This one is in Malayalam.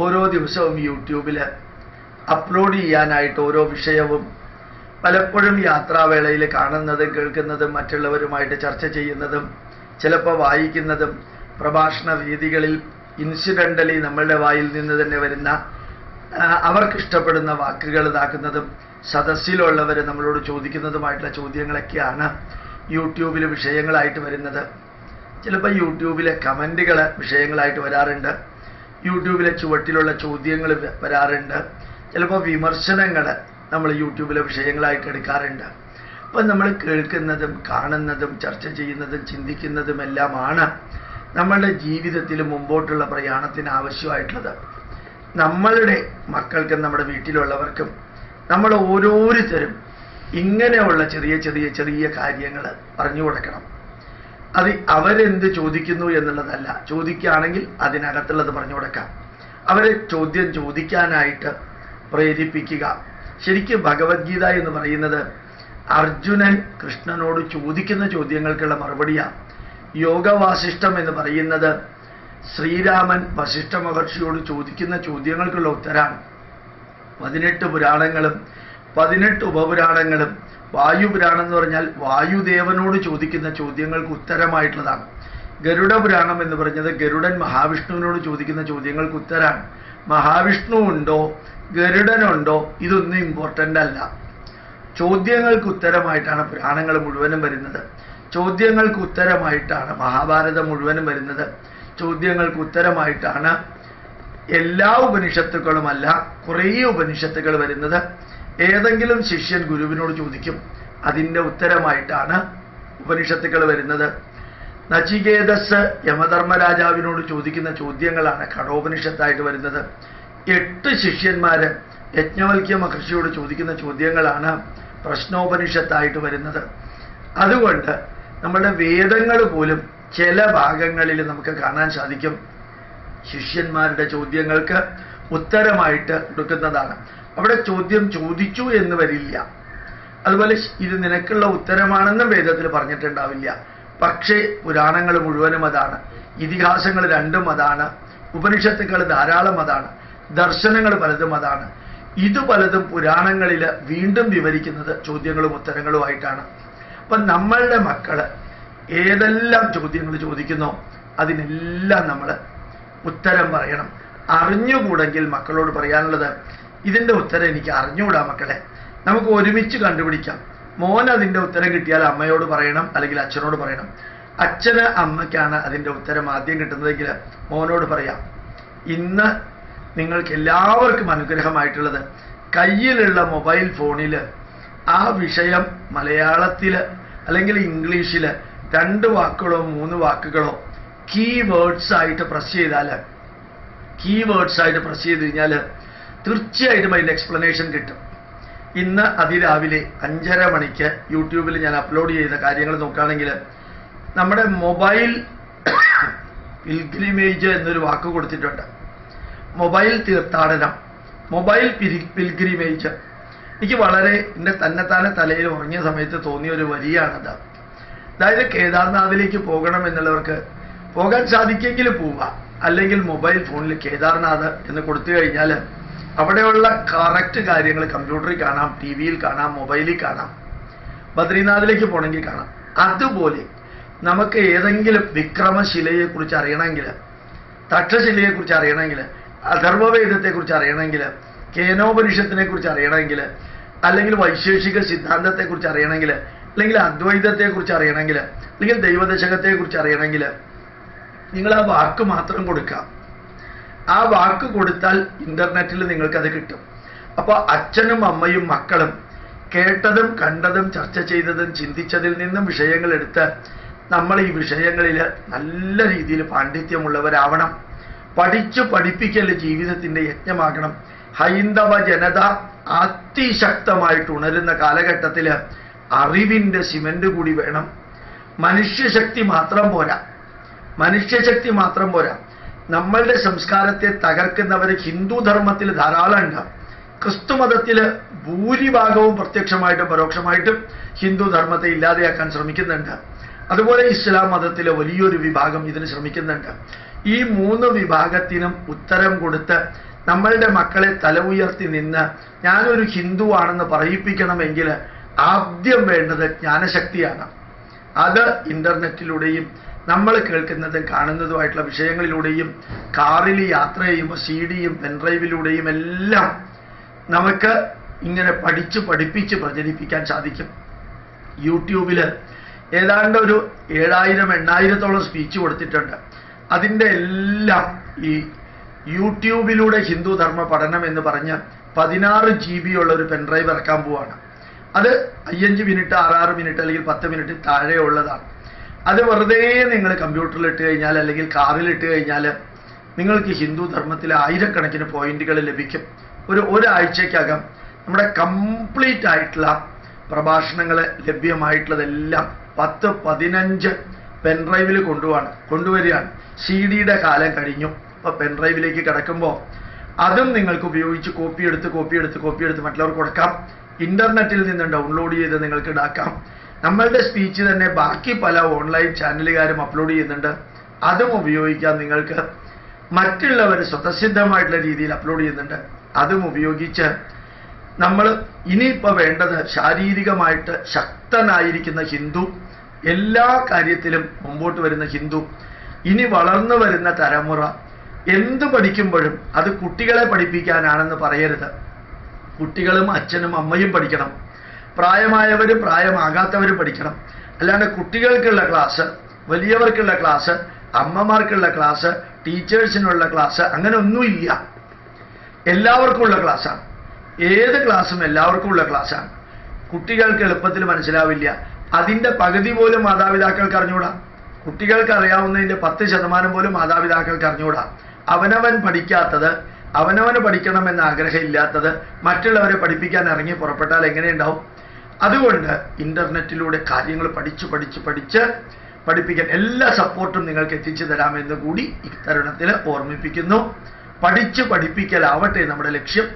ഓരോ ദിവസവും യൂട്യൂബിൽ അപ്ലോഡ് ചെയ്യാനായിട്ട് ഓരോ വിഷയവും പലപ്പോഴും യാത്രാവേളയിൽ കാണുന്നതും കേൾക്കുന്നതും മറ്റുള്ളവരുമായിട്ട് ചർച്ച ചെയ്യുന്നതും ചിലപ്പോൾ വായിക്കുന്നതും പ്രഭാഷണ രീതികളിൽ ഇൻസിഡന്റലി നമ്മളുടെ വായിൽ നിന്ന് തന്നെ വരുന്ന അവർക്കിഷ്ടപ്പെടുന്ന വാക്കുകൾ ഇതാക്കുന്നതും സദസ്സിലുള്ളവർ നമ്മളോട് ചോദിക്കുന്നതുമായിട്ടുള്ള ചോദ്യങ്ങളൊക്കെയാണ് യൂട്യൂബിൽ വിഷയങ്ങളായിട്ട് വരുന്നത്. ചിലപ്പോൾ യൂട്യൂബിലെ കമന്റുകൾ വിഷയങ്ങളായിട്ട് വരാറുണ്ട്. യൂട്യൂബിലെ ചുവട്ടിലുള്ള ചോദ്യങ്ങൾ വരാറുണ്ട്. ചിലപ്പോൾ വിമർശനങ്ങൾ നമ്മൾ യൂട്യൂബിലെ വിഷയങ്ങളായിട്ട് എടുക്കാറുണ്ട്. അപ്പം നമ്മൾ കേൾക്കുന്നതും കാണുന്നതും ചർച്ച ചെയ്യുന്നതും ചിന്തിക്കുന്നതും എല്ലാമാണ് നമ്മളുടെ ജീവിതത്തിൽ മുമ്പോട്ടുള്ള പ്രയാണത്തിന് ആവശ്യമായിട്ടുള്ളത്. നമ്മളുടെ മക്കൾക്കും നമ്മുടെ വീട്ടിലുള്ളവർക്കും നമ്മൾ ഓരോരുത്തരും ഇങ്ങനെയുള്ള ചെറിയ ചെറിയ ചെറിയ കാര്യങ്ങൾ പറഞ്ഞു കൊടുക്കണം. അത് അവരെന്ത് ചോദിക്കുന്നു എന്നുള്ളതല്ല. ചോദിക്കുകയാണെങ്കിൽ അതിനകത്തുള്ളത് പറഞ്ഞു കൊടുക്കാം. അവരെ ചോദ്യം ചോദിക്കാനായിട്ട് പ്രേരിപ്പിക്കുക. ശരിക്കും ഭഗവത്ഗീത എന്ന് പറയുന്നത് അർജുനൻ കൃഷ്ണനോട് ചോദിക്കുന്ന ചോദ്യങ്ങൾക്കുള്ള മറുപടിയാണ് യോഗവാസിഷ്ടം എന്ന് പറയുന്നത് ശ്രീരാമൻ വശിഷ്ഠ മഹർഷിയോട് ചോദിക്കുന്ന ചോദ്യങ്ങൾക്കുള്ള ഉത്തരാണ്. പതിനെട്ട് പുരാണങ്ങളും പതിനെട്ട് ഉപപുരാണങ്ങളും വായുപുരാണം എന്ന് പറഞ്ഞാൽ വായുദേവനോട് ചോദിക്കുന്ന ചോദ്യങ്ങൾക്ക് ഉത്തരമായിട്ടുള്ളതാണ്. ഗരുഡ പുരാണം എന്ന് പറഞ്ഞത് ഗരുഡൻ മഹാവിഷ്ണുവിനോട് ചോദിക്കുന്ന ചോദ്യങ്ങൾക്ക് ഉത്തരാണ് മഹാവിഷ്ണു ഉണ്ടോ? ഗരുഡനുണ്ടോ? ഇതൊന്നും ഇമ്പോർട്ടന്റ് അല്ല. ചോദ്യങ്ങൾക്ക് ഉത്തരമായിട്ടാണ് പുരാണങ്ങൾ മുഴുവനും വരുന്നത്. ചോദ്യങ്ങൾക്ക് ഉത്തരമായിട്ടാണ് മഹാഭാരതം മുഴുവനും വരുന്നത്. ചോദ്യങ്ങൾക്ക് ഉത്തരമായിട്ടാണ് എല്ലാ ഉപനിഷത്തുക്കളുമല്ല കുറേ ഉപനിഷത്തുകൾ വരുന്നത്. ഏതെങ്കിലും ശിഷ്യൻ ഗുരുവിനോട് ചോദിക്കും അതിന്റെ ഉത്തരമായിട്ടാണ് ഉപനിഷത്തുക്കൾ വരുന്നത്. നചികേതസ് യമധർമ്മരാജാവിനോട് ചോദിക്കുന്ന ചോദ്യങ്ങളാണ് ഘടോപനിഷത്തായിട്ട് വരുന്നത്. എട്ട് ശിഷ്യന്മാർ യജ്ഞവൽക്യ മഹർഷിയോട് ചോദിക്കുന്ന ചോദ്യങ്ങളാണ് പ്രശ്നോപനിഷത്തായിട്ട് വരുന്നത്. അതുകൊണ്ട് നമ്മുടെ വേദങ്ങൾ പോലും ചില ഭാഗങ്ങളിൽ നമുക്ക് കാണാൻ സാധിക്കും. ശിഷ്യന്മാരുടെ ചോദ്യങ്ങൾക്ക് ഉത്തരമായിട്ട് കൊടുക്കുന്നതാണ് അവിടെ ചോദ്യം ചോദിച്ചു എന്ന് വരില്ല. അതുപോലെ ഇത് നിനക്കുള്ള ഉത്തരമാണെന്നും വേദത്തിൽ പറഞ്ഞിട്ടുണ്ടാവില്ല. പക്ഷേ പുരാണങ്ങൾ മുഴുവനും അതാണ്. ഇതിഹാസങ്ങൾ രണ്ടും അതാണ്. ഉപനിഷത്തുക്കൾ ധാരാളം അതാണ്. ദർശനങ്ങൾ പലതും അതാണ്. ഇത് പലതും പുരാണങ്ങളിൽ വീണ്ടും വിവരിക്കുന്നത് ചോദ്യങ്ങളും ഉത്തരങ്ങളുമായിട്ടാണ് അപ്പം നമ്മളുടെ മക്കൾ ഏതെല്ലാം ചോദ്യങ്ങൾ ചോദിക്കുന്നോ അതിനെല്ലാം നമ്മൾ ഉത്തരം പറയണം. അറിഞ്ഞുകൂടെങ്കിൽ മക്കളോട് പറയാനുള്ളത് ഇതിന്റെ ഉത്തരം എനിക്ക് അറിഞ്ഞുകൂടാ മക്കളെ. നമുക്ക് ഒരുമിച്ച് കണ്ടുപിടിക്കാം. മോൻ അതിന്റെ ഉത്തരം കിട്ടിയാൽ അമ്മയോട് പറയണം അല്ലെങ്കിൽ അച്ഛനോട് പറയണം. അച്ഛന് അമ്മയ്ക്കാണ് അതിന്റെ ഉത്തരം ആദ്യം കിട്ടുന്നതെങ്കിൽ മോനോട് പറയാം. ഇന്ന് നിങ്ങൾക്ക് എല്ലാവർക്കും അനുഗ്രഹമായിട്ടുള്ളത് കയ്യിലുള്ള മൊബൈൽ ഫോണിൽ ആ വിഷയം മലയാളത്തിൽ അല്ലെങ്കിൽ ഇംഗ്ലീഷിൽ രണ്ട് വാക്കുകളോ മൂന്ന് വാക്കുകളോ കീ വേർഡ്സ് ആയിട്ട് പ്രസ് ചെയ്താൽ കീ വേർഡ്സ് ആയിട്ട് പ്രസ് ചെയ്ത് കഴിഞ്ഞാൽ തീർച്ചയായിട്ടും അതിന്റെ എക്സ്പ്ലനേഷൻ കിട്ടും. ഇന്ന് അതിരാവിലെ അഞ്ചര മണിക്ക് യൂട്യൂബിൽ ഞാൻ അപ്ലോഡ് ചെയ്ത കാര്യങ്ങൾ നോക്കുകയാണെങ്കിൽ നമ്മുടെ മൊബൈൽ പിൽഗ്രിമേജ് എന്നൊരു വാക്ക് കൊടുത്തിട്ടുണ്ട്. മൊബൈൽ തീർത്ഥാടനം മൊബൈൽ പിൽഗ്രിമേജ് എനിക്ക് വളരെ എന്റെ തന്നെത്താനെ തലയിൽ ഉറങ്ങിയ സമയത്ത് തോന്നിയ ഒരു വരിയാണത്. അതായത് കേദാർനാഥിലേക്ക് പോകണം എന്നുള്ളവർക്ക് പോകാൻ സാധിക്കെങ്കിൽ പോവുക അല്ലെങ്കിൽ മൊബൈൽ ഫോണിൽ കേദാർനാഥ് എന്ന് കൊടുത്തു കഴിഞ്ഞാൽ അവിടെയുള്ള കറക്റ്റ് കാര്യങ്ങൾ കമ്പ്യൂട്ടറിൽ കാണാം ടി വിയിൽ കാണാം മൊബൈലിൽ കാണാം ബദ്രീനാഥിലേക്ക് പോകണമെങ്കിൽ കാണാം. അതുപോലെ നമുക്ക് ഏതെങ്കിലും വിക്രമശിലയെക്കുറിച്ച് അറിയണമെങ്കിൽ തക്ഷശിലയെക്കുറിച്ച് അറിയണമെങ്കിൽ അഥർവവേദത്തെക്കുറിച്ച് അറിയണമെങ്കിൽ കേനോപനിഷത്തിനെ കുറിച്ച് അറിയണമെങ്കിൽ അല്ലെങ്കിൽ വൈശേഷിക സിദ്ധാന്തത്തെക്കുറിച്ച് അറിയണമെങ്കിൽ അല്ലെങ്കിൽ അദ്വൈതത്തെക്കുറിച്ച് അറിയണമെങ്കിൽ അല്ലെങ്കിൽ ദൈവദശകത്തെക്കുറിച്ച് അറിയണമെങ്കിൽ നിങ്ങൾ ആ വാക്ക് മാത്രം കൊടുക്കാം. ആ വാക്ക് കൊടുത്താൽ ഇന്റർനെറ്റിൽ നിങ്ങൾക്ക് അത് കിട്ടും. അപ്പോൾ അച്ഛനും അമ്മയും മക്കളും കേട്ടതും കണ്ടതും ചർച്ച ചെയ്തതും ചിന്തിച്ചതിൽ നിന്നും വിഷയങ്ങൾ എടുത്ത് നമ്മൾ ഈ വിഷയങ്ങളിൽ നല്ല രീതിയിൽ പാണ്ഡിത്യമുള്ളവരാവണം. പഠിച്ചു പഠിപ്പിക്കൽ ജീവിതത്തിന്റെ യജ്ഞമാകണം. ഹൈന്ദവ ജനത അതിശക്തമായിട്ട് ഉണരുന്ന കാലഘട്ടത്തിൽ അറിവിന്റെ സിമന്റ് കൂടി വേണം. മനുഷ്യശക്തി മാത്രം പോരാ. മനുഷ്യശക്തി മാത്രം പോരാ. നമ്മളുടെ സംസ്കാരത്തെ തകർക്കുന്നവർ ഹിന്ദു ധർമ്മത്തിൽ ധാരാളം ഉണ്ട്. ക്രിസ്തു മതത്തിൽ ഭൂരിഭാഗവും പ്രത്യക്ഷമായിട്ടും പരോക്ഷമായിട്ടും ഹിന്ദു ധർമ്മത്തെ ഇല്ലാതെയാക്കാൻ ശ്രമിക്കുന്നുണ്ട്. അതുപോലെ ഇസ്ലാം മതത്തിലെ വലിയൊരു വിഭാഗം ഇതിന് ശ്രമിക്കുന്നുണ്ട്. ഈ മൂന്ന് വിഭാഗത്തിനും ഉത്തരം കൊടുത്ത് നമ്മളുടെ മക്കളെ തല ഉയർത്തി നിന്ന് ഞാനൊരു ഹിന്ദു ആണെന്ന് പറയിപ്പിക്കണമെങ്കിൽ ആദ്യം വേണ്ടത് ജ്ഞാനശക്തിയാണ്. അത് ഇന്റർനെറ്റിലൂടെയും നമ്മൾ കേൾക്കുന്നതും കാണുന്നതുമായിട്ടുള്ള വിഷയങ്ങളിലൂടെയും കാറിൽ യാത്ര ചെയ്യുമ്പോൾ സി ഡിയും പെൻഡ്രൈവിലൂടെയും എല്ലാം നമുക്ക് ഇങ്ങനെ പഠിച്ച് പഠിപ്പിച്ച് പ്രചരിപ്പിക്കാൻ സാധിക്കും. യൂട്യൂബിൽ ഏതാണ്ട് ഒരു ഏഴായിരം എണ്ണായിരത്തോളം സ്പീച്ച് കൊടുത്തിട്ടുണ്ട്. അതിന്റെ എല്ലാം ഈ യൂട്യൂബിലൂടെ ഹിന്ദു ധർമ്മ പഠനം എന്ന് പറഞ്ഞ് പതിനാറ് ജി ബി ഉള്ള ഒരു പെൻഡ്രൈവ് ഇറക്കാൻ പോവാണ്. അത് അയ്യഞ്ച് മിനിറ്റ് ആറാറ് മിനിറ്റ് അല്ലെങ്കിൽ പത്ത് മിനിറ്റ് താഴെ ഉള്ളതാണ് അത് വെറുതെ നിങ്ങൾ കമ്പ്യൂട്ടറിൽ ഇട്ട് കഴിഞ്ഞാൽ അല്ലെങ്കിൽ കാറിൽ ഇട്ട് കഴിഞ്ഞാൽ നിങ്ങൾക്ക് ഹിന്ദു ധർമ്മത്തിലെ ആയിരക്കണക്കിന് പോയിന്റുകൾ ലഭിക്കും. ഒരു ഒരാഴ്ചക്കകം നമ്മുടെ കംപ്ലീറ്റ് ആയിട്ടുള്ള പ്രഭാഷണങ്ങൾ ലഭ്യമായിട്ടുള്ളതെല്ലാം പത്ത് പതിനഞ്ച് പെൻഡ്രൈവിൽ കൊണ്ടുപോവാണ് കൊണ്ടുവരികയാണ്. സി ഡിയുടെ കാലം കഴിഞ്ഞു. അപ്പോൾ പെൻഡ്രൈവിലേക്ക് കിടക്കുമ്പോൾ അതും നിങ്ങൾക്ക് ഉപയോഗിച്ച് കോപ്പി എടുത്ത് കോപ്പി എടുത്ത് കോപ്പി എടുത്ത് മറ്റുള്ളവർക്ക് കൊടുക്കാം. ഇന്റർനെറ്റിൽ നിന്ന് ഡൗൺലോഡ് ചെയ്ത് നിങ്ങൾക്ക് ഇടാക്കാം നമ്മളുടെ സ്പീച്ച് തന്നെ ബാക്കി പല ഓൺലൈൻ ചാനലുകാരും അപ്ലോഡ് ചെയ്യുന്നുണ്ട്. അതും ഉപയോഗിക്കാം നിങ്ങൾക്ക് മറ്റുള്ളവർ സ്വതസിദ്ധമായിട്ടുള്ള രീതിയിൽ അപ്ലോഡ് ചെയ്യുന്നുണ്ട്. അതും ഉപയോഗിച്ച് നമ്മൾ ഇനിയിപ്പോൾ വേണ്ടത് ശാരീരികമായിട്ട് ശക്തനായിരിക്കുന്ന ഹിന്ദു എല്ലാ കാര്യത്തിലും മുമ്പോട്ട് വരുന്ന ഹിന്ദു ഇനി വളർന്നു വരുന്ന തലമുറ എന്ത് പഠിക്കുമ്പോഴും അത് കുട്ടികളെ പഠിപ്പിക്കാനാണെന്ന് പറയരുത്. കുട്ടികളും അച്ഛനും അമ്മയും പഠിക്കണം. പ്രായമായവരും പ്രായമാകാത്തവർ പഠിക്കണം. അല്ലാണ്ട് കുട്ടികൾക്കുള്ള ക്ലാസ് വലിയവർക്കുള്ള ക്ലാസ് അമ്മമാർക്കുള്ള ക്ലാസ് ടീച്ചേഴ്സിനുള്ള ക്ലാസ് അങ്ങനെ ഒന്നുമില്ല എല്ലാവർക്കും ഉള്ള ക്ലാസ്സാണ് ഏത് ക്ലാസ്സും എല്ലാവർക്കും ഉള്ള ക്ലാസ്സാണ് കുട്ടികൾക്ക് എളുപ്പത്തിൽ മനസ്സിലാവില്ല. അതിന്റെ പകുതി പോലും മാതാപിതാക്കൾക്ക് അറിഞ്ഞൂടാ. കുട്ടികൾക്ക് അറിയാവുന്നതിന്റെ പത്ത് ശതമാനം പോലും മാതാപിതാക്കൾക്ക് അറിഞ്ഞൂടാ. അവനവൻ പഠിക്കാത്തത് അവനവന് പഠിക്കണമെന്ന് ആഗ്രഹമില്ലാത്തത് മറ്റുള്ളവരെ പഠിപ്പിക്കാൻ ഇറങ്ങി പുറപ്പെട്ടാൽ എങ്ങനെയുണ്ടാവും? അതുകൊണ്ട് ഇന്റർനെറ്റിലൂടെ കാര്യങ്ങൾ പഠിച്ച് പഠിച്ച് പഠിച്ച് പഠിപ്പിക്കാൻ എല്ലാ സപ്പോർട്ടും നിങ്ങൾക്ക് എത്തിച്ചു തരാമെന്ന് കൂടി ഇത്തരുണത്തിൽ ഓർമ്മിപ്പിക്കുന്നു. പഠിച്ച് പഠിപ്പിക്കലാവട്ടെ നമ്മുടെ ലക്ഷ്യം.